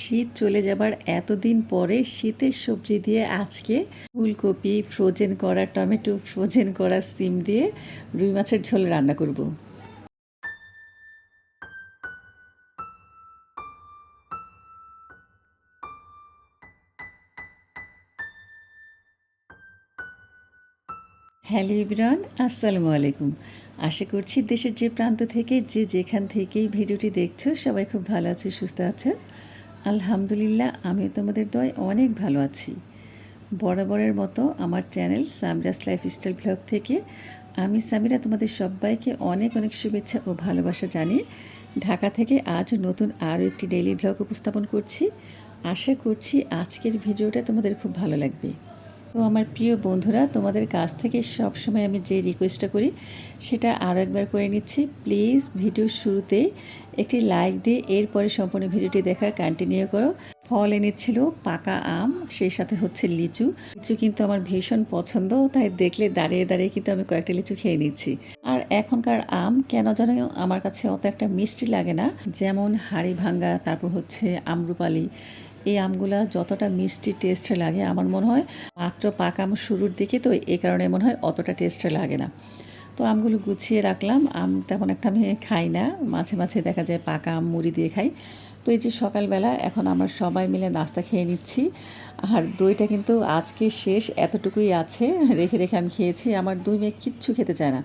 শীত চলে যাবার এতদিন পরে শীতের সবজি দিয়ে আজকে ফুলকপি ফ্রোজেন করা টমেটো ফ্রোজেন করা সিম দিয়ে রুই মাছের ঝোল রান্না করব। হ্যালো ইবরান আসসালামু আলাইকুম। আশা করছি দেশের যে প্রান্ত থেকে, যে যেখান থেকেই ভিডিওটি দেখছ, সবাই খুব ভালো আছে, সুস্থ আছে। আলহামদুলিল্লাহ, আমিও তোমাদের দয় অনেক ভালো আছি। বরাবরের মতো আমার চ্যানেল সামরাস লাইফস্টাইল ব্লগ থেকে আমি সামিরা তোমাদের সবাইকে অনেক অনেক শুভেচ্ছা ও ভালোবাসা জানি ঢাকা থেকে আজ নতুন আরও একটি ডেইলি ব্লগ উপস্থাপন করছি। আশা করছি আজকের ভিডিওটা তোমাদের খুব ভালো লাগবে। তো আমার প্রিয় বন্ধুরা, তোমাদের কাছ থেকে সব সময় আমি যে রিকোয়েস্টটা করি, সেটা আরও একবার করে নিচ্ছি। প্লিজ ভিডিওর শুরুতে একটি লাইক দিয়ে এরপরে সম্পূর্ণ ভিডিওটি দেখা কন্টিনিউ করো। ফল এনেছিল পাকা আম, সেই সাথে হচ্ছে লিচু। লিচু কিন্তু আমার ভীষণ পছন্দ, তাই দেখলে দাঁড়িয়ে দাঁড়িয়ে কিন্তু আমি কয়েকটা লিচু খেয়ে নিচ্ছি। আর এখনকার আম কেন যেন আমার কাছে অত একটা মিষ্টি লাগে না। যেমন হাড়ি ভাঙ্গা তারপর হচ্ছে আমরুপালি এই আমগুলা যতটা মিষ্টি টেস্ট লাগে আমার মনে হয়, মাত্র পাকা আম শুরুর দিকে তো এই কারণে মনে হয় অতটা টেস্ট লাগে না। তো আমগুলো গুছিয়ে রাখলাম, আম তেমন একটা আমি খাই না, মাঝে মাঝে দেখা যায় পাকা আম মুড়ি দিয়ে খাই। তো এই যে সকালবেলা এখন আমরা সবাই মিলে নাস্তা খেয়ে নিচ্ছি, আর দইটা কিন্তু আজকে শেষ, এতটুকুই আছে, রেখে রেখে আমি খেয়েছি, আমার দুই মেয়ে কিচ্ছু খেতে চায় না,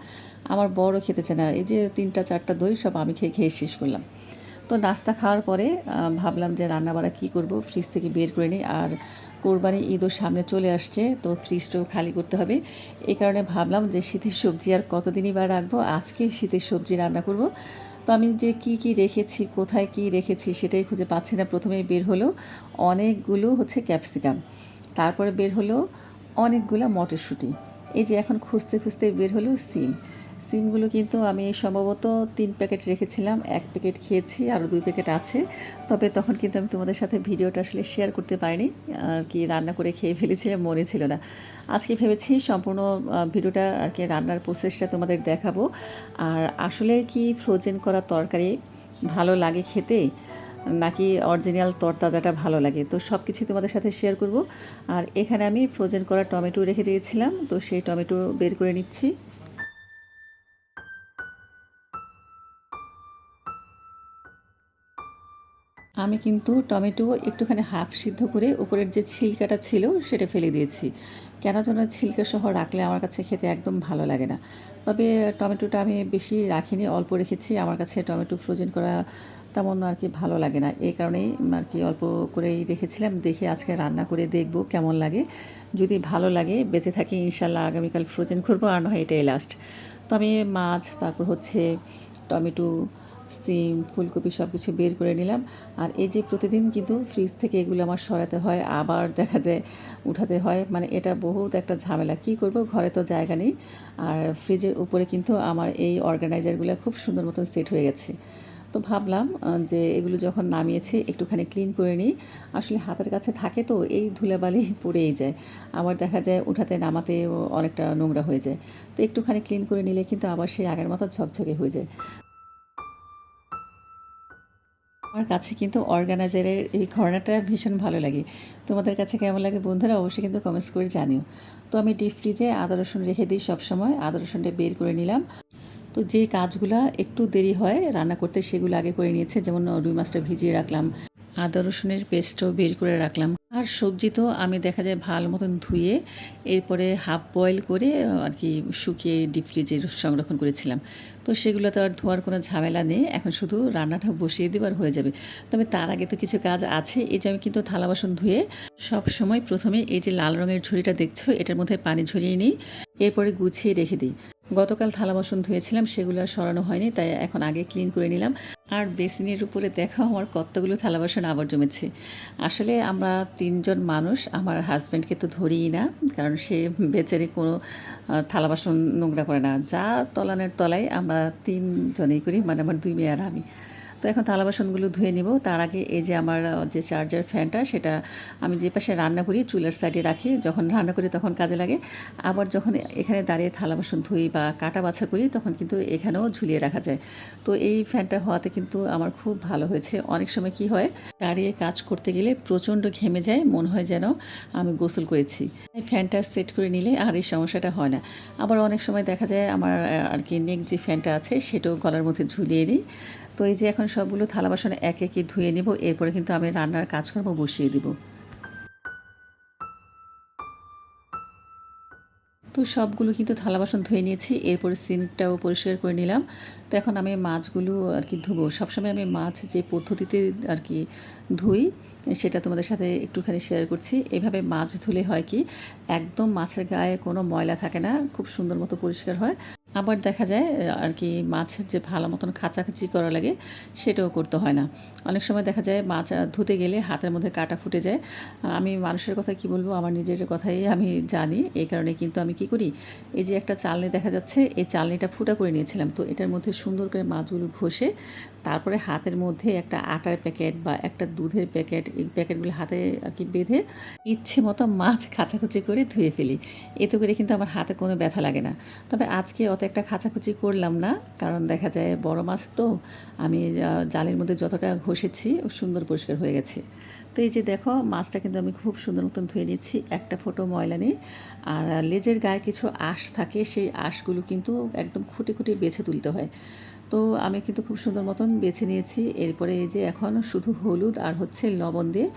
আমার বড় খেতে চায় না, এই যে তিনটা চারটা দই সব আমি খেয়ে খেয়ে শেষ করলাম। তো নাস্তা খাওয়ার পরে ভাবলাম যে রান্নাবাড়া কী করব? ফ্রিজ থেকে বের করে নিই। আর কোরবানি ঈদও সামনে চলে আসছে, তো ফ্রিজটাও খালি করতে হবে। এই কারণে ভাবলাম যে শীতের সবজি আর কতদিনই বা রাখব? আজকে শীতের সবজি রান্না করব। তো আমি যে কি কি রেখেছি, কোথায় কি রেখেছি সেটাই খুঁজে পাচ্ছি না। প্রথমেই বের হলো অনেকগুলো হচ্ছে ক্যাপসিকাম তারপরে বের হলো অনেকগুলো মটরশুঁটি। এই যে এখন খুঁজতে খুঁজতে বের হলো সিম। সিমগুলো কিন্তু আমি সম্ভবত তিন প্যাকেট রেখেছিলাম, এক প্যাকেট খেয়েছি আরও দুই প্যাকেট আছে। তবে তখন কিন্তু আমি তোমাদের সাথে ভিডিওটা আসলে শেয়ার করতে পারিনি, আর কি রান্না করে খেয়ে ফেলেছিলাম মনে ছিল না। আজকে ভেবেছি সম্পূর্ণ ভিডিওটা আর কি রান্নার প্রসেসটা তোমাদের দেখাবো। আর আসলে কি ফ্রোজেন করা তরকারি ভালো লাগে খেতে, নাকি অরিজিনাল তরতাজাটা ভালো লাগে, তো সব কিছু তোমাদের সাথে শেয়ার করব। আর এখানে আমি ফ্রোজেন করা টমেটো রেখে দিয়েছিলাম, তো সেই টমেটো বের করে নিচ্ছি। আমি কিন্তু টমেটো একটুখানি হাফ সিদ্ধ করে উপরের যে ছিলকাটা ছিল সেটা ফেলে দিয়েছি। কেন যেন ছিলকা সহ রাখলে আমার কাছে খেতে একদম ভালো লাগে না। তবে টমেটোটা আমি বেশি রাখিনি, অল্প রেখেছি। আমার কাছে টমেটো ফ্রোজেন করা তেমন আর কি ভালো লাগে না। এই কারণেই আর কি অল্প করেই রেখেছিলাম। দেখে আজকে রান্না করে দেখব কেমন লাগে। যদি ভালো লাগে, বেঁচে থাকি, ইনশাল্লাহ আগামীকাল ফ্রোজেন করব। আর নয়, এটাই লাস্ট তো আমি মাছ, তারপর হচ্ছে টমেটো সিম, ফুলকপি সব কিছু বের করে নিলাম। আর এই যে প্রতিদিন কিন্তু ফ্রিজ থেকে এগুলো আমার সরাতে হয়, আবার দেখা যায় উঠাতে হয়। মানে এটা বহুত একটা ঝামেলা। কি করব? ঘরে তো জায়গা নেই। আর ফ্রিজের উপরে কিন্তু আমার এই অর্গানাইজারগুলো খুব সুন্দর মতন সেট হয়ে গেছে। তো ভাবলাম যে এগুলো যখন নামিয়েছি, একটুখানি ক্লিন করে নিই। আসলে হাতের কাছে থাকে তো, এই ধুলাবালি পড়েই যায়। আবার দেখা যায় উঠাতে নামাতেও অনেকটা নোংরা হয়ে যায়। তো একটুখানি ক্লিন করে নিলে কিন্তু আবার সেই আগের মতো ঝকঝকে হয়ে যায়। আমার কাছে কিন্তু অর্গানাইজারের এই ঘরনাটা ভীষণ ভালো লাগে। তোমাদের কাছে কেমন লাগে বন্ধুরা অবশ্যই কিন্তু কমেন্টস করে জানিও। তো আমি ডিপ ফ্রিজে আদা, রসুন রেখে দিই সবসময়। আদা, রসুনটা বের করে নিলাম। তো যে কাজগুলো একটু দেরি হয় রান্না করতে, সেগুলো আগে করে নিয়েছে। যেমন রুই মাছটা ভিজিয়ে রাখলাম। আদা রসুনের পেস্টও বের করে রাখলাম। আর সবজি তো আমি দেখা যায় ভালো মতন ধুয়ে এরপরে হাফ বয়েল করে আর কি শুকিয়ে ডিপ ফ্রিজে সংরক্ষণ করেছিলাম। তো সেগুলো তো আর ধোয়ার কোনো ঝামেলা নেই, এখন শুধু রান্নাটা বসিয়ে দেবার হয়ে যাবে। তবে তার আগে তো কিছু কাজ আছে, এই যে আমি কিন্তু থালা বাসন ধুয়ে সব সময় প্রথমে এই যে লাল রঙের ঝুড়িটা দেখছ, এটার মধ্যে পানি ঝরিয়ে নিই, এরপরে গুছিয়ে রেখে দিই। গতকাল থালা বাসন ধুয়েছিলাম, সেগুলো আর সরানো হয়নি, তাই এখন আগে ক্লিন করে নিলাম। আর বেসিনের উপরে দেখো আমার কতগুলো থালা বাসন আবার জমেছে। আসলে আমরা তিনজন মানুষ, আমার হাজব্যান্ডকে তো ধরিই না, কারণ সে বেচারে কোনো থালা বাসন নোংরা করে না। যা তলানের তলায় আমরা তিনজনেই করি মানে আমার দুই মেয়ে আর আমি। তো এখন থালা বাসনগুলো ধুয়ে নিব। তার আগে এই যে আমার যে চার্জার ফ্যানটা সেটা আমি যে পাশে রান্না করি, চুলার সাইডে রাখি। যখন রান্না করি তখন কাজে লাগে। আবার যখন এখানে দাঁড়িয়ে থালা বাসন ধুই বা কাটা বাছা করি, তখন কিন্তু এখানেও ঝুলিয়ে রাখা যায়। তো এই ফ্যানটা হওয়াতে কিন্তু আমার খুব ভালো হয়েছে। অনেক সময় কি হয়, দাঁড়িয়ে কাজ করতে গেলে প্রচণ্ড ঘেমে যায়, মনে হয় যেন আমি গোসল করেছি। ফ্যানটা সেট করে নিলে আর এই সমস্যাটা হয় না। আবার অনেক সময় দেখা যায়, আমার আর কি নেক যে ফ্যানটা আছে, সেটাও গলার মধ্যে ঝুলিয়ে নিই তো এই যে এখন সবগুলো থালা বাসন এক একে ধুয়ে নেব, এরপরে কিন্তু আমি রান্নার কাজকর্ম বসিয়ে দিব। তো সবগুলো কিন্তু থালা বাসন ধুয়ে নিয়েছি, এরপরে সিনটাও পরিষ্কার করে নিলাম। তো এখন আমি মাছগুলো আর কি ধুবো। সবসময় আমি মাছ যে পদ্ধতিতে আর কি ধুই, সেটা তোমাদের সাথে একটুখানি শেয়ার করছি। এভাবে মাছ ধুলে হয় কি, একদম মাছের গায়ে কোনো ময়লা থাকে না, খুব সুন্দর মতো পরিষ্কার হয়। আবার দেখা যায় আর কি মাছের যে ভালো মতন খাঁচাখাচি করা লাগে, সেটাও করতে হয় না। অনেক সময় দেখা যায় মাছ ধুতে গেলে হাতের মধ্যে কাটা ফুটে যায়। আমি মানুষের কথা কি বলব, আমার নিজের কথাই আমি জানি, এই কারণে কিন্তু আমি কি করি, এই যে একটা চালনি দেখা যাচ্ছে, এই চালনিটা ফুটা করে নিয়েছিলাম। তো এটার মধ্যে সুন্দর করে মাছগুলো ঘষে, তারপরে হাতের মধ্যে একটা আটার প্যাকেট বা একটা দুধের প্যাকেট, এই প্যাকেটগুলো হাতে আর কি বেঁধে ইচ্ছে মতো মাছ খাঁচাখুচি করে ধুয়ে ফেলি। এতে করে কিন্তু আমার হাতে কোনো ব্যথা লাগে না। তবে আজকে অত একটা খাঁচাখুচি করলাম না, কারণ দেখা যায় বড় মাছ তো, আমি জালের মধ্যে যতটা ঘষেছি সুন্দর পরিষ্কার হয়ে গেছে। তো এই যে দেখো, মাছটা কিন্তু আমি খুব সুন্দর মতন ধুয়ে নিচ্ছি, একটা ফোটো ময়লা নেই আর লেজের গায়ে কিছু আঁশ থাকে, সেই আঁশগুলো কিন্তু একদম খুঁটে খুঁটে বেছে তুলতে হয়। তো আমি কিন্তু খুব সুন্দর মতন বেছে নিয়েছি। এরপরে এই যে এখন শুধু হলুদ আর হচ্ছে লবণ দিয়ে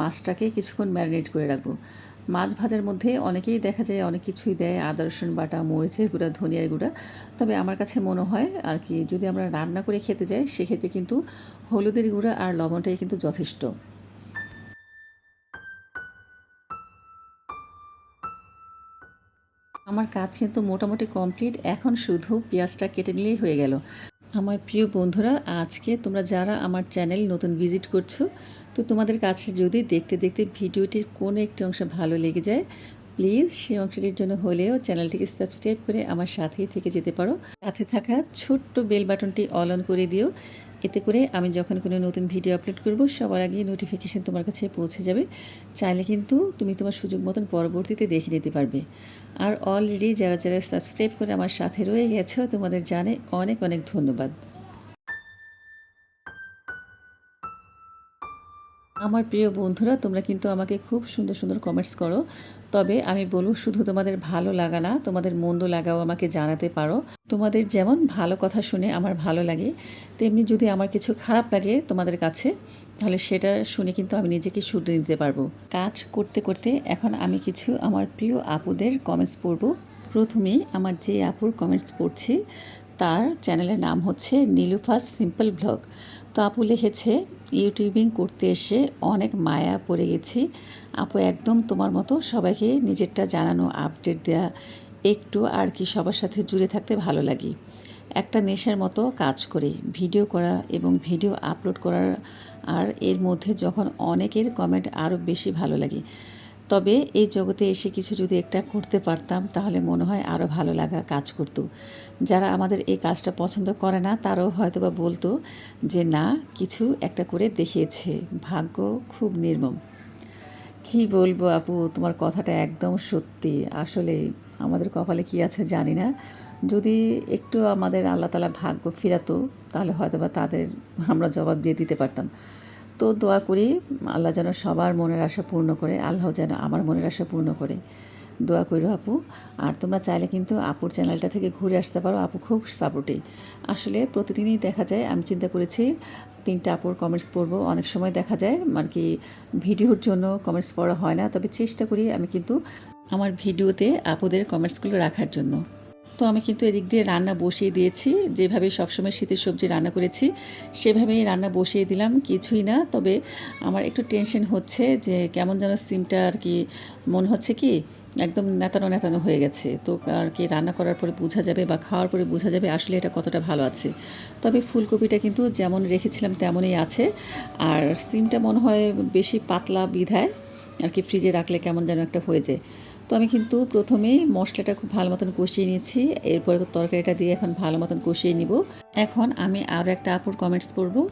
মাছটাকে কিছুক্ষণ ম্যারিনেট করে রাখব। মাছ ভাজার মধ্যে অনেকেই দেখা যায় অনেক কিছুই দেয় আদা রসুন বাটা, মরিচের গুঁড়া, ধনিয়ার গুঁড়া। তবে আমার কাছে মনে হয় আর কি, যদি আমরা রান্না করে খেতে যাই, সেক্ষেত্রে কিন্তু হলুদের গুঁড়া আর লবণটাই কিন্তু যথেষ্ট। আমার কাজ কিন্তু মোটামুটি কমপ্লিট। এখন শুধু পেঁয়াজটা কেটে নিলেই হয়ে গেল। আমার প্রিয় বন্ধুরা, আজকে তোমরা যারা আমার চ্যানেল নতুন ভিজিট করছ, তো তোমাদের কাছে যদি দেখতে দেখতে ভিডিওটির কোনো একটি অংশ ভালো লেগে যায়, প্লিজ সেই অংশটির জন্য হলেও চ্যানেলটিকে সাবস্ক্রাইব করে আমার সাথেই থেকে যেতে পারো। সাথে থাকা ছোট্ট বেল বাটনটি অল অন করে দিও এতে করে আমি যখন কোনো নতুন ভিডিও আপলোড করব, সবার আগে নোটিফিকেশান তোমার কাছে পৌঁছে যাবে। চাইলে কিন্তু তুমি তোমার সুযোগ মতন পরবর্তীতে দেখে নিতে পারবে। আর অলরেডি যারা যারা সাবস্ক্রাইব করে আমার সাথে রয়ে গেছো, তোমাদের জানে অনেক অনেক ধন্যবাদ। আমার প্রিয় বন্ধুরা, তোমরা কিন্তু আমাকে খুব সুন্দর সুন্দর কমেন্টস করো। তবে আমি বলব শুধু তোমাদের ভালো লাগা না, তোমাদের মন্দ লাগাও আমাকে জানাতে পারো। তোমাদের যেমন ভালো কথা শুনে আমার ভালো লাগে, তেমনি যদি আমার কিছু খারাপ লাগে তোমাদের কাছে, তাহলে সেটা শুনে কিন্তু আমি নিজেকে শুধরে নিতে পারব। কাজ করতে করতে এখন আমি কিছু আমার প্রিয় আপুদের কমেন্টস পড়ব। প্রথমে আমার যে আপুর কমেন্টস পড়ছি, তার চ্যানেলের নাম হচ্ছে নীলুফাস সিম্পল ব্লগ তো আপু লিখেছে ইউটিউবিং করতে এসে অনেক মায়া পড়ে গেছি। আপু একদম তোমার মতো সবাইকে নিজেরটা জানানো আপডেট দেওয়া একটু আর কি সবার সাথে জুড়ে থাকতে ভালো লাগে। একটা নেশার মতো কাজ করে ভিডিও করা এবং ভিডিও আপলোড করার আর এর মধ্যে যখন অনেকের কমেন্ট আরও বেশি ভালো লাগে। তবে এই জগতে এসে কিছু যদি একটা করতে পারতাম, তাহলে মনে হয় আরও ভালো লাগা কাজ করতো। যারা আমাদের এই কাজটা পছন্দ করে না, তারাও হয়তো বা বলতো যে, না, কিছু একটা করে দেখিয়েছে। ভাগ্য খুব নির্মম। কি বলব আপু, তোমার কথাটা একদম সত্যি। আসলে আমাদের কপালে কি আছে জানি না। যদি একটু আমাদের আল্লাহ তালা ভাগ্য ফিরাতো, তাহলে হয়তো বা তাদের আমরা জবাব দিয়ে দিতে পারতাম। তো দোয়া করি আল্লাহ যেন সবার মনের আশা পূর্ণ করে, আল্লাহ যেন আমার মনের আশা পূর্ণ করে। দোয়া করো আপু। আর তোমরা চাইলে কিন্তু আপুর চ্যানেলটা থেকে ঘুরে আসতে পারো। আপু খুব সাপোর্টিভ আসলে প্রতিদিনই দেখা যায়, আমি চিন্তা করেছি তিনটা আপুর কমেন্টস পড়ব। অনেক সময় দেখা যায় আর কি ভিডিওর জন্য কমেন্টস পড়া হয় না। তবে চেষ্টা করি আমি কিন্তু আমার ভিডিওতে আপুদের কমেন্টসগুলো রাখার জন্য। তো আমি কিন্তু এদিক দিয়ে রান্না বসিয়ে দিয়েছি। যেভাবে সবসময় শীতের সবজি রান্না করেছি, সেভাবেই রান্না বসিয়ে দিলাম। কিছুই না, তবে আমার একটু টেনশন হচ্ছে যে কেমন যেন সিমটা আর কি, মনে হচ্ছে কি একদম নেতানো নেতানো হয়ে গেছে। তো আর কি রান্না করার পরে বোঝা যাবে বা খাওয়ার পরে বোঝা যাবে আসলে এটা কতটা ভালো আছে। তবে ফুলকপিটা কিন্তু যেমন রেখেছিলাম তেমনই আছে। আর সিমটা মনে হয় বেশি পাতলা বিধায় আর কি ফ্রিজে রাখলে কেমন যেন একটা হয়ে যায়। তো আমি কিন্তু প্রথমেই মশলাটা খুব ভালো মতন কষিয়ে নিয়েছি। এরপরে তরকারিটা দিয়ে এখন ভালো মতন কষিয়ে নিব। এখন আমি আরও একটা আপুর কমেন্টস পড়ব।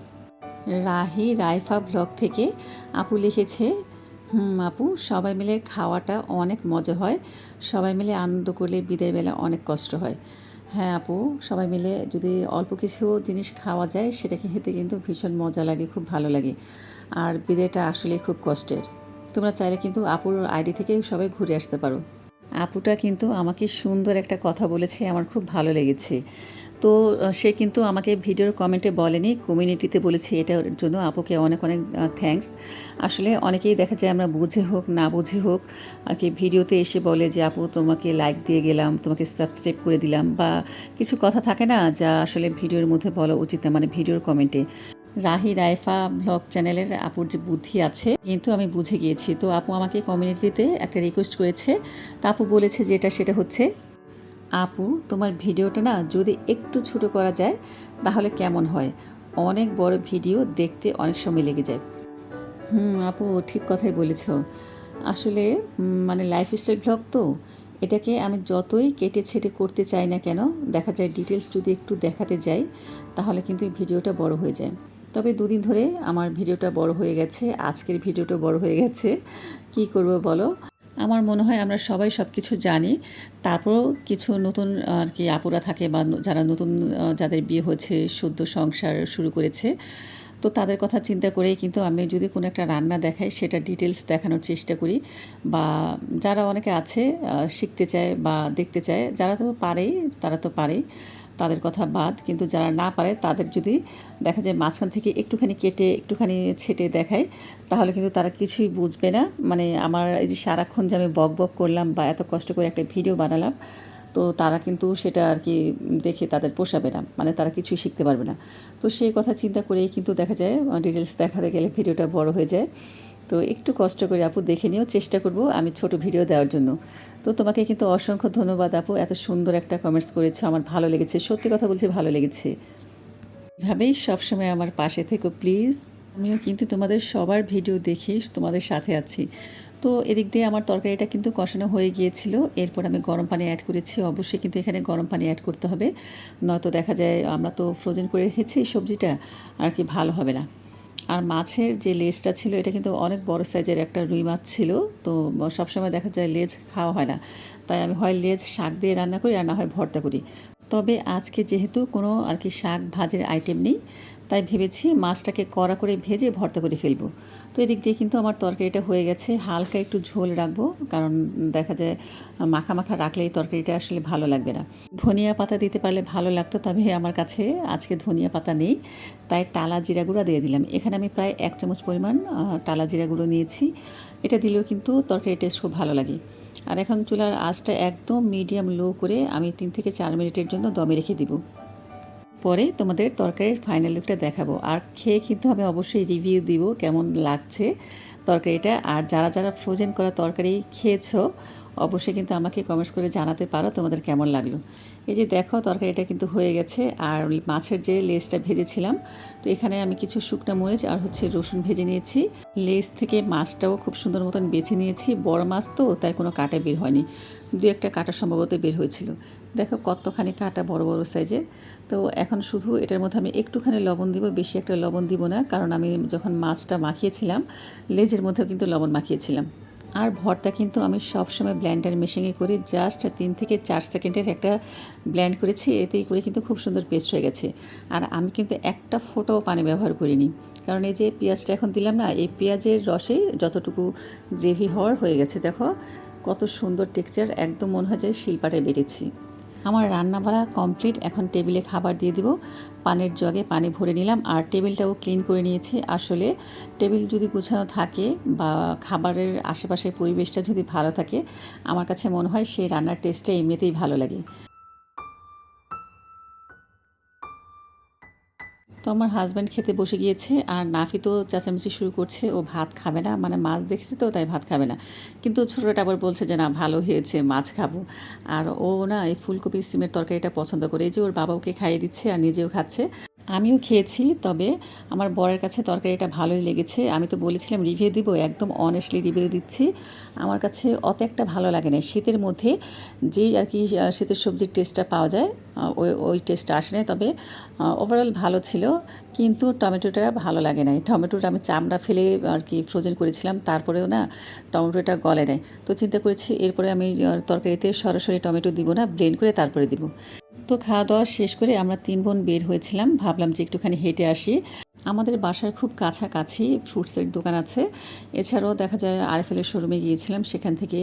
রাহি রাইফা ব্লগ থেকে আপু লিখেছে, হুম আপু, সবাই মিলে খাওয়াটা অনেক মজা হয়। সবাই মিলে আনন্দ করলে বিদায়বেলা অনেক কষ্ট হয়। হ্যাঁ আপু, সবাই মিলে যদি অল্প কিছু জিনিস খাওয়া যায় সেটা খেতে কিন্তু ভীষণ মজা লাগে, খুব ভালো লাগে। আর বিদায়টা আসলে খুব কষ্টের। তোমরা চাইলে কিন্তু আপুর আইডি থেকে সবাই ঘুরে আসতে পারো। আপুটা কিন্তু আমাকে সুন্দর একটা কথা বলেছে, আমার খুব ভালো লেগেছে। তো সে কিন্তু আমাকে ভিডিওর কমেন্টে বলেনি, কমিউনিটিতে বলেছে এটার জন্য আপুকে অনেক অনেক থ্যাঙ্কস আসলে অনেকেই দেখা যায় আমরা বুঝে হোক, না বুঝে হোক, আর কি ভিডিওতে এসে বলে যে, আপু, তোমাকে লাইক দিয়ে গেলাম, তোমাকে সাবস্ক্রাইব করে দিলাম, বা কিছু কথা থাকে না, যা আসলে ভিডিওর মধ্যে বলা উচিত না মানে ভিডিওর কমেন্টে। রাহি রাইফা ব্লগ চ্যানেলের আপুর যে বুদ্ধি আছে, কিন্তু আমি বুঝে গিয়েছি। তো আপু আমাকে কমিউনিটিতে একটা রিকোয়েস্ট করেছে। তা আপু বলেছে যেটা সেটা হচ্ছে, আপু, তোমার ভিডিওটা না যদি একটু ছোট করা যায়, তাহলে কেমন হয়? অনেক বড় ভিডিও দেখতে অনেক সময় লেগে যায়। হুম, আপু ঠিক কথাই বলেছ। আসলে মানে লাইফস্টাইল ব্লগ তো, এটাকে আমি যতই কেটে ছেটে করতে চাই না কেন, দেখা যায় ডিটেলস যদি একটু দেখাতে যাই, তাহলে কিন্তু ভিডিওটা বড় হয়ে যায়। তবে দুদিন ধরে আমার ভিডিওটা বড় হয়ে গেছে, আজকের ভিডিওটা বড় হয়ে গেছে। কি করব বলো? আমার মনে হয় আমরা সবাই সব কিছু জানি, তারপরেও কিছু নতুন আর কি আপুরা থাকে বা যারা নতুন যাদের বিয়ে হয়েছে শুদ্ধ সংসার শুরু করেছে, তো তাদের কথা চিন্তা করেই কিন্তু আমি যদি কোনো একটা রান্না দেখাই, সেটা ডিটেলস দেখানোর চেষ্টা করি বা যারা অনেকে আছে শিখতে চায় বা দেখতে চায়, যারা তো পারেই, তারা তো পারেই। তাদের কথা বাদ, কিন্তু যারা না পারে তাদের যদি দেখা যায় মাঝখান থেকে একটুখানি কেটে, একটুখানি ছেটে দেখায়, তাহলে কিন্তু তারা কিছুই বুঝবে না। মানে আমার এই যে সারাক্ষণ যে আমি বক বক করলাম বা এত কষ্ট করে একটা ভিডিও বানালাম, তো তারা কিন্তু সেটা আর কি দেখে তাদের পোষাবে না। মানে তারা কিছুই শিখতে পারবে না। তো সেই কথা চিন্তা করেই কিন্তু দেখা যায় ডিটেলস দেখাতে গেলে ভিডিওটা বড় হয়ে যায়। তো একটু কষ্ট করে আপু দেখে নিয়েও চেষ্টা করব আমি ছোট ভিডিও দেওয়ার জন্য। তো তোমাকে কিন্তু অসংখ্য ধন্যবাদ আপু, এত সুন্দর একটা কমেন্টস করেছ, আমার ভালো লেগেছে, সত্যি কথা বলছি ভালো লেগেছে। এভাবেই সবসময় আমার পাশে থেকো প্লিজ আমিও কিন্তু তোমাদের সবার ভিডিও দেখে তোমাদের সাথে আছি। তো এদিক দিয়ে আমার তরকারিটা কিন্তু কষানো হয়ে গিয়েছিল, এরপর আমি গরম পানি অ্যাড করেছি, অবশ্যই কিন্তু এখানে গরম পানি অ্যাড করতে হবে। নয়তো দেখা যায় আমরা তো ফ্রোজেন করে রেখেছি সবজিটা, আর কি ভালো হবে না। আর মাছের যে লেজটা ছিল, এটা কিন্তু অনেক বড় সাইজের একটা রুই মাছ ছিল। তো সবসময় দেখা যায় লেজ খাওয়া হয় না। তাই আমি হয় লেজ শাক দিয়ে রান্না করি, আর না হয় ভর্তা করি। তবে আজকে যেহেতু কোনো আর কি শাক ভাজের আইটেম নেই, তাই ভেবেছি মাছটাকে কড়া করে ভেজে ভর্তা করে ফেলব। তো এদিক দিয়ে কিন্তু আমার তরকারিটা হয়ে গেছে, হালকা একটু ঝোল রাখব, কারণ দেখা যায় মাখা মাখা রাখলে এই তরকারিটা আসলে ভালো লাগবে না। ধনিয়া পাতা দিতে পারলে ভালো লাগতো, তবে আমার কাছে আজকে ধনিয়া পাতা নেই, তাই টালা জিরা গুঁড়া দিয়ে দিলাম। এখানে আমি প্রায় এক চামচ পরিমাণ টালা জিরা গুঁড়ো নিয়েছি। এটা দিলেও কিন্তু তরকারি টেস্ট খুব ভালো লাগে। আর এখন চুলার আঁচটা একদম মিডিয়াম লো করে আমি তিন থেকে চার মিনিটের জন্য দমে রেখে দিব। পরে তোমাদের তরকারির ফাইনাল লুকটা দেখাবো। আর খেয়ে কিন্তু আমি অবশ্যই রিভিউ দিব কেমন লাগছে তরকারিটা। আর যারা যারা ফ্রোজেন করা তরকারি খেয়েছো অবশ্যই কিন্তু আমাকে কমেন্টস করে জানাতে পারো তোমাদের কেমন লাগল। এই যে দেখো তরকারিটা কিন্তু হয়ে গেছে আর মাছের যে লেজটা ভেজেছিলাম, তো এখানে আমি কিছু শুকনো মরিচ আর হচ্ছে রসুন ভেজে নিয়েছি। লেজ থেকে মাছটাও খুব সুন্দর মতন বেছে নিয়েছি। বড় মাছ তো, তাই কোনো কাটা বের হয়নি। দু একটা কাটা সম্ভবত বের হয়েছিল। দেখো কতখানি কাটা বড় বড় সাইজে তো এখন শুধু এটার মধ্যে আমি একটুখানি লবণ দিব, বেশি একটা লবণ দিব না, কারণ আমি যখন মাছটা মাখিয়েছিলাম, লেজের মধ্যেও কিন্তু লবণ মাখিয়েছিলাম। আর ভর্তা কিন্তু আমি সবসময় ব্ল্যান্ডার মেশিনে করে জাস্ট তিন থেকে চার সেকেন্ডের একটা ব্ল্যান্ড করেছি, এতেই করে কিন্তু খুব সুন্দর পেস্ট হয়ে গেছে। আর আমি কিন্তু একটা ফোটাও পানি ব্যবহার করিনি। কারণ এই যে পেঁয়াজটা এখন দিলাম না, এই পেঁয়াজের রসে যতটুকু গ্রেভি হওয়ার হয়ে গেছে, দেখো, কত সুন্দর টেক্সচার একদম মনে হয় যে শিল্পাটায় বেড়েছি আমার রান্না বাড়া কমপ্লিট, এখন টেবিলে খাবার দিয়ে দিব। পানের জগে পানি ভরে নিলাম আর টেবিলটাও ক্লিন করে নিয়েছি। আসলে টেবিল যদি গুছানো থাকে বা খাবারের আশেপাশের পরিবেশটা যদি ভালো থাকে, আমার কাছে মনে হয় সেই রান্নার টেস্টটা এমনিতেই ভালো লাগে। তো আমার হাজব্যান্ড খেতে বসে গিয়েছে আর নাফি তো চেঁচামেচি শুরু করছে। ও ভাত খাবে না মানে মাছ দেখছে তো, তাই ভাত খাবে না। কিন্তু ছোটোটা আবার বলছে যে, না, ভালো হয়েছে, মাছ খাব। আর ও না এই ফুলকপি সিমের তরকারিটা পছন্দ করে। এই যে ওর বাবা ওকে খাইয়ে দিচ্ছে আর নিজেও খাচ্ছে। আমিও খেয়েছি, তবে আমার বরের কাছে তরকারিটা ভালোই লেগেছে। আমি তো বলেছিলাম রিভিউ দিব, একদম অনেস্টলি রিভিউ দিচ্ছি। আমার কাছে অত একটা ভালো লাগে না। শীতের মধ্যে যেই আর কি শীতের সবজির টেস্টটা পাওয়া যায় ওই ওই টেস্টটা আসে না তবে ওভারঅল ভালো ছিল। কিন্তু টমেটোটা ভালো লাগে নাই। টমেটোটা আমি চামড়া ফেলে আর কি ফ্রোজেন করেছিলাম, তারপরেও না টমেটোটা গলে নেয় তো চিন্তা করেছি এরপরে আমি তরকারিতে সরাসরি টমেটো দিব না ব্লেন্ড করে তারপরে দিব। তো খাওয়া দাওয়া শেষ করে আমরা তিন বোন বের হয়েছিলাম, ভাবলাম যে একটুখানি হেঁটে আসি। আমাদের বাসার খুব কাছাকাছি ফ্রুটসের দোকান আছে। এছাড়াও দেখা যায় আরএফএলের শোরুমে গিয়েছিলাম, সেখান থেকে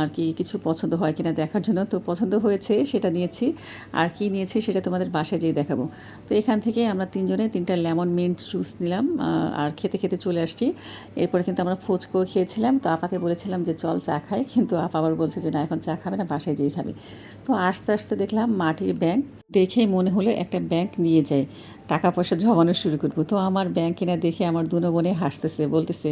আর কি কিছু পছন্দ হয় কিনা দেখার জন্য। তো পছন্দ হয়েছে, সেটা নিয়েছি। আর কি নিয়েছি সেটা তোমাদের বাসায় যেয়ে দেখাবো। তো এখান থেকে আমরা তিনজনে তিনটা লেমন মিন্ট জুস নিলাম আর খেতে খেতে চলে আসছি। এরপরে কিন্তু আমরা ফুচকো খেয়েছিলাম। তো আপাকে বলেছিলাম যে চল চা খাই, কিন্তু আপা আবার বলছে যে না, এখন চা খাবে না, বাসায় যেয়ে খাবে। তো আস্তে আস্তে দেখলাম মাটির ব্যাংক দেখেই মনে হলো একটা ব্যাংক নিয়ে যাই। টাকা পয়সা জমানো শুরু করব। তো আমার ব্যাংক কিনা দেখে আমার দুনো বোনে হাসতেছে, বলতেছে,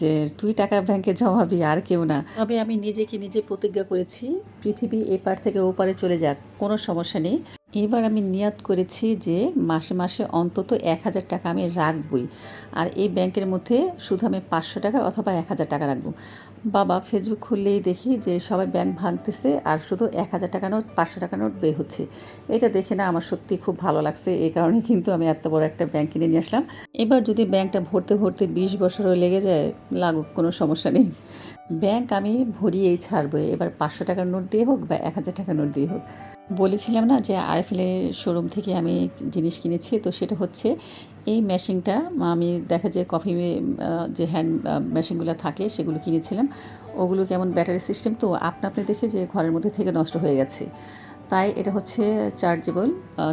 যে, তুই টাকা ব্যাংকে জমাবি, আর কেউ না। তবে আমি নিজেকে নিজে প্রতিজ্ঞা করেছি, পৃথিবী এপার থেকে ওপারে চলে যাক, কোনো সমস্যা নেই। এবার আমি নিয়াত করেছি যে, মাসে মাসে অন্তত এক হাজার টাকা আমি রাখবই। আর এই ব্যাংকের মধ্যে শুধু আমি পাঁচশো টাকা অথবা এক হাজার টাকা রাখব। বাবা ফেসবুক খুললেই দেখি যে সবাই ব্যাংক ভাঙতেছে আর শুধু এক হাজার টাকা নোট, পাঁচশো টাকা নোট বের হচ্ছে। এটা দেখে না আমার সত্যি খুব ভালো লাগছে, এই কারণে কিন্তু আমি এত বড় একটা ব্যাংক কিনে নিয়ে আসলাম। এবার যদি ব্যাংকটা ভরতে ভরতে বিশ বছরও লেগে যায়, লাগুক, কোনো সমস্যা নেই। ব্যাংক আমি ভরিয়েই ছাড়বো, এবার পাঁচশো টাকার নোট দিয়ে হোক বা এক হাজার টাকার নোট দিয়ে হোক। বলেছিলাম না যে আরএফএলের শোরুম থেকে আমি জিনিস কিনেছি, তো সেটা হচ্ছে এই মেশিনটা আমি দেখা যে কফি যে হ্যান্ড মেশিনগুলো থাকে সেগুলো কিনেছিলাম। ওগুলো কেমন ব্যাটারি সিস্টেম, তো আপনা আপনি দেখে যে ঘরের মধ্যে থেকে নষ্ট হয়ে গেছে। তাই এটা হচ্ছে চার্জেবল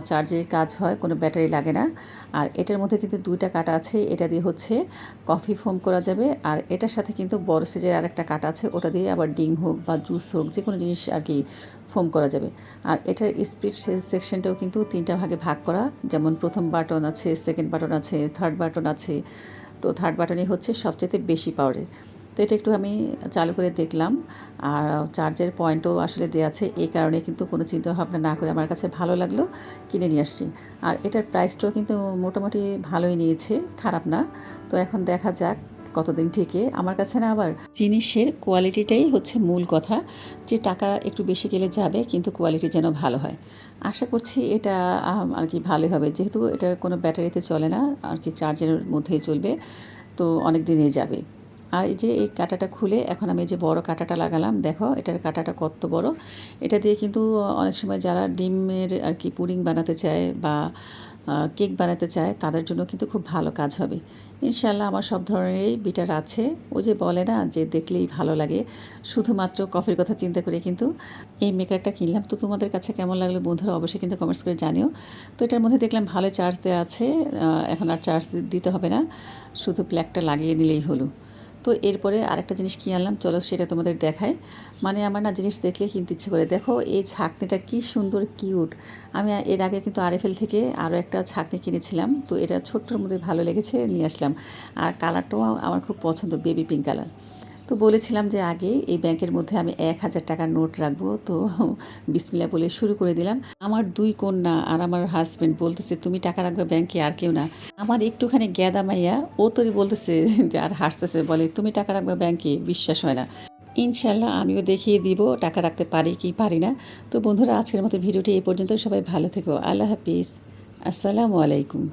চার্জে কাজ হয়, কোনো ব্যাটারি লাগে না। আর এটার মধ্যে কিন্তু দুইটা কাটা আছে, এটা দিয়ে হচ্ছে কফি ফোম করা যাবে। আর এটার সাথে কিন্তু বড় সাইজের আরেকটা কাটা আছে, ওটা দিয়ে আবার ডিম হোক বা জুস হোক যে কোনো জিনিস আর কি ফোম করা যাবে। আর এটার স্পিড সেকশনটাও কিন্তু তিনটা ভাগে ভাগ করা। যেমন প্রথম বাটন আছে সেকেন্ড বাটন আছে থার্ড বাটন আছে। তো থার্ড বাটনই হচ্ছে সবচেয়ে বেশি পাওয়ারের তো এটা একটু আমি চালু করে দেখলাম। আর চার্জের পয়েন্টও আসলে দেওয়া আছে এই কারণে কিন্তু কোনো চিন্তা ভাবনা না করে আমার কাছে ভালো লাগল, কিনে নিয়ে আসছি। আর এটার প্রাইসটাও কিন্তু মোটামুটি ভালোই নিয়েছে, খারাপ না। তো এখন দেখা যাক কতদিন থেকে আমার কাছে না আবার জিনিসের কোয়ালিটিটাই হচ্ছে মূল কথা, যে টাকা একটু বেশি গেলে যাবে কিন্তু কোয়ালিটি যেন ভালো হয়। আশা করছি এটা আর কি ভালোই হবে। যেহেতু এটা কোনো ব্যাটারিতে চলে না, আর কি চার্জের মধ্যেই চলবে, তো অনেক দিনে যাবে। আর এই যে এই কাঁটাটা খুলে এখন আমি যে বড় কাঁটাটা লাগালাম, দেখো এটার কাঁটাটা কত বড়। এটা দিয়ে কিন্তু অনেক সময় যারা ডিমের আর কি পুডিং বানাতে চায় বা কেক বানাতে চায় তাদের জন্য কিন্তু খুব ভালো কাজ হবে। ইনশাল্লাহ আমার সব ধরনেরই বিটার আছে। ও যে বলে না যে দেখলেই ভালো লাগে, শুধুমাত্র কফির কথা চিন্তা করে কিন্তু এই মেকারটা কিনলাম। তো তোমাদের কাছে কেমন লাগল বন্ধুরা অবশ্যই কিন্তু কমেন্টস করে জানিও। তো এটার মধ্যে দেখলাম ভালো চার্জ দেওয়া আছে এখন আর চার্জ দিতে হবে না, শুধু প্ল্যাগটা লাগিয়ে নিলেই হলো। তো এরপরে আরেকটা জিনিস কিনে আনলাম? চলো সেটা তোমাদের দেখায় মানে আমার না জিনিস দেখলে কিনতে ইচ্ছে করে। দেখো, এই ছাকনিটা কি সুন্দর, কিউট। আমি এর আগে কিন্তু আরএফএল থেকে আরও একটা ছাকনি কিনেছিলাম। তো এটা ছোট্টর মধ্যে ভালো লেগেছে, নিয়ে আসলাম। আর কালারটাও আমার খুব পছন্দ, বেবি পিঙ্ক কালার। তো বলেছিলাম যে আগে এই ব্যাংকের মধ্যে আমি এক হাজার টাকার নোট রাখব। তো বিসমিল্লা বলে শুরু করে দিলাম। আমার দুই কন্যা আর আমার হাজব্যান্ড বলতেছে, তুমি টাকা রাখবে ব্যাংকে আর কেউ না। আমার একটুখানি গ্যাদা মাইয়া, ও তোরই বলতেছে যে, আর হাসতেছে। বলে, তুমি টাকা রাখবে ব্যাংকে? বিশ্বাস হয় না। ইনশাল্লাহ আমিও দেখিয়ে দিব, টাকা রাখতে পারি কি পারি না। তো বন্ধুরা, আজকের মতো ভিডিওটি এই পর্যন্ত। সবাই ভালো থেকো। আল্লাহ হাফিজ। আসসালামু আলাইকুম।